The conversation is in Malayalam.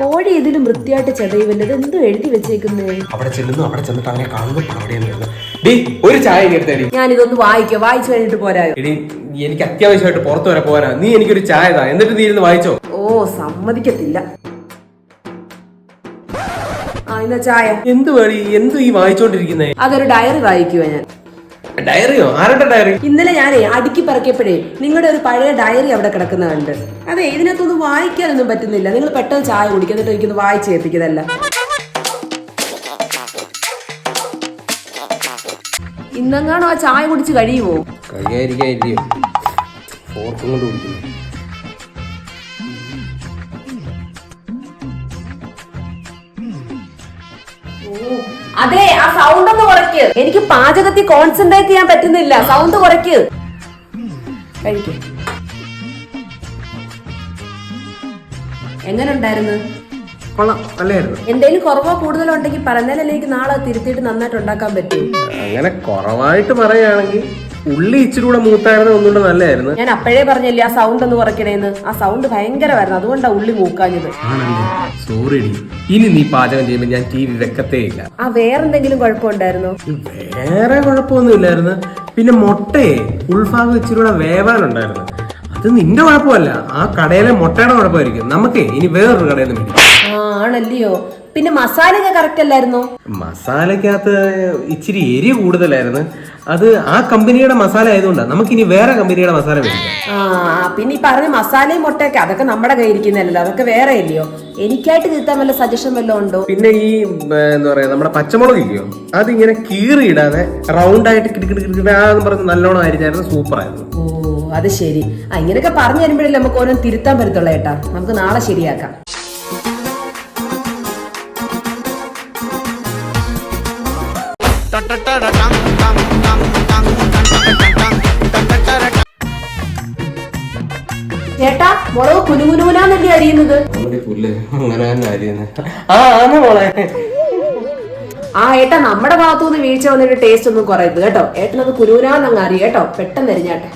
കോഴി ഇതിലും വൃത്തിയായിട്ട് ചെടയുമല്ലോ ഇത് എന്തോ എഴുതി വെച്ചേക്കുന്നേ. അവിടെ ചെല്ലുന്നു അവിടെ ചെന്നിട്ട് അങ്ങനെ കാണുന്നു അവിടെയാണ് വരുന്നത് ഡി ഒരു ചായ എടുത്തേടി ഞാൻ ഇതൊന്ന് വായിക്കോ വായിച്ചു കഴിഞ്ഞിട്ട് പോരായോ? എടി എനിക്ക് അത്യാവശ്യമായിട്ട് പുറത്തു വരെ പോരാ നീ എനിക്കൊരു ചായ താ. എന്നിട്ട് നീ ഇരുന്ന് വായിച്ചോ. ഓ സമ്മതിക്കത്തില്ല. ആ ചായ. എന്ത് വേണി എന്ത് ഈ വായിച്ചോണ്ടിരിക്കുന്നേ? അതൊരു ഡയറി വായിക്കുവാ ഞാൻ. ഡയറിയോ? ആരുടെ ഡയറി? ഇന്നലെ ഞാനേ അടുക്കി പറക്കിയപ്പോഴേ നിങ്ങളുടെ ഒരു പഴയ ഡയറി അവിടെ കിടക്കുന്ന കണ്ട് അതെ ഇതിനകത്തൊന്നും വായിക്കാനൊന്നും പറ്റുന്നില്ല. നിങ്ങൾ പെട്ടെന്ന് ചായ കുടിക്കുക എന്നിട്ട് എനിക്കൊന്ന് വായിച്ച് കേൾപ്പിക്കുന്നതല്ല ഇന്നെങ്ങാണോ ആ ചായ കുടിച്ച് കഴിയുമോ ഓ ഫോർക്കും കൊണ്ട് കുടിക്കുന്നു. അതെ ആ സൗണ്ട് ഒന്ന് കുറയ്ക്ക്. എനിക്ക് പാചകത്തിൽ കോൺസെൻട്രേറ്റ് ചെയ്യാൻ പറ്റുന്നില്ല. സൗണ്ട് കുറയ്ക്ക്. എങ്ങനെയുണ്ടായിരുന്നു എങ്ങനെ ഉണ്ടായിരുന്നു എന്തേലും കുറവോ കൂടുതലോ ഉണ്ടെങ്കിൽ പറഞ്ഞാലല്ലേ എനിക്ക് നാളെ തിരുത്തിയിട്ട് നന്നായിട്ട് ഉണ്ടാക്കാൻ പറ്റും അങ്ങനെ കുറവായിട്ട് പറയുകയാണെങ്കിൽ ഉള്ളി ഇച്ചിരി കൂടെ മൂത്തായിരുന്നു ഒന്നുകൂടെ നല്ലതായിരുന്നു. ഞാൻ അപ്പോഴേ പറഞ്ഞില്ലേ ആ സൗണ്ട് ഒന്ന് കുറയ്ക്കണേന്ന്? ആ സൗണ്ട് ഭയങ്കരമായിരുന്നു. അതുകൊണ്ടാ ഉള്ളി മൂക്കാഞ്ഞത്. ആണല്ലേ? സോറി ഇനി നീ പാചകം ചെയ്യുമ്പോൾ ഞാൻ ടി വി വെക്കത്തേ ഇല്ല. ആ വേറെന്തെങ്കിലും കുഴപ്പമുണ്ടായിരുന്നോ? വേറെ കുഴപ്പമൊന്നും ഇല്ലായിരുന്നു. പിന്നെ മുട്ടയെ ഉൾഭാഗം ഇച്ചിരി കൂടെ വേവാനുണ്ടായിരുന്നു. അത് നിന്റെ കുഴപ്പമല്ല. ആ കടയിലെ മുട്ടയുടെ കുഴപ്പമായിരിക്കും. നമുക്ക് ഇനി വേറൊരു കടയിൽ നിന്ന് മേടിക്കാം. ആ ആണല്ലയോ? പിന്നെ മസാലയൊക്കെ കറക്റ്റ് അല്ലായിരുന്നോ? മസാലക്കകത്ത് ഇച്ചിരി എരി കൂടുതലായിരുന്നു. അത് ആ കമ്പനിയുടെ മസാല ആയതുകൊണ്ടാണ് നമുക്ക് ഇനി വേറെ കമ്പനിയുടെ മസാല മേടിക്കാം. ആ പിന്നെ ഈ പറഞ്ഞ മസാലയും മുട്ടയൊക്കെ അതൊക്കെ നമ്മുടെ കയ്യിരിക്കുന്നല്ലോ അതൊക്കെ വേറെ ഇല്ലയോ എനിക്കായിട്ട് തീർത്താൻ വല്ല സജഷൻ വല്ലതും ഉണ്ടോ? പിന്നെ ഈ ഉം, എന്താ പറയാ നമ്മുടെ പച്ചമുളക് ഇല്ലയോ? അതിങ്ങനെ കീറി ഇടാതെ റൗണ്ട് ആയിട്ട് കിടക്കിടാന്ന് പറഞ്ഞ് നല്ലോണം അരിഞ്ഞായിരുന്നു സൂപ്പർ ആയിരുന്നു. ഓ അത് ശരി. ആ ഇങ്ങനെയൊക്കെ പറഞ്ഞു തരുമ്പോഴല്ലേ നമുക്ക് ഓരോ തിരുത്താൻ പറ്റത്തുള്ളൂ ഏട്ടാ. നമുക്ക് നാളെ ശരിയാക്കാം. ചേട്ടാ മുളക് കുനുകുനുകുനാന്നല്ലേ അരിയുന്നത് ആ ഏട്ടാ നമ്മുടെ ഭാഗത്തുനിന്ന് വീഴ്ച വന്നിട്ട് ടേസ്റ്റ് ഒന്നും കുറയരുത് കേട്ടോ. ഏട്ടനത് കുനുകുനാന്നങ്ങ് അറിയാം കേട്ടോ. പെട്ടെന്ന് എരിഞ്ഞാട്ടെ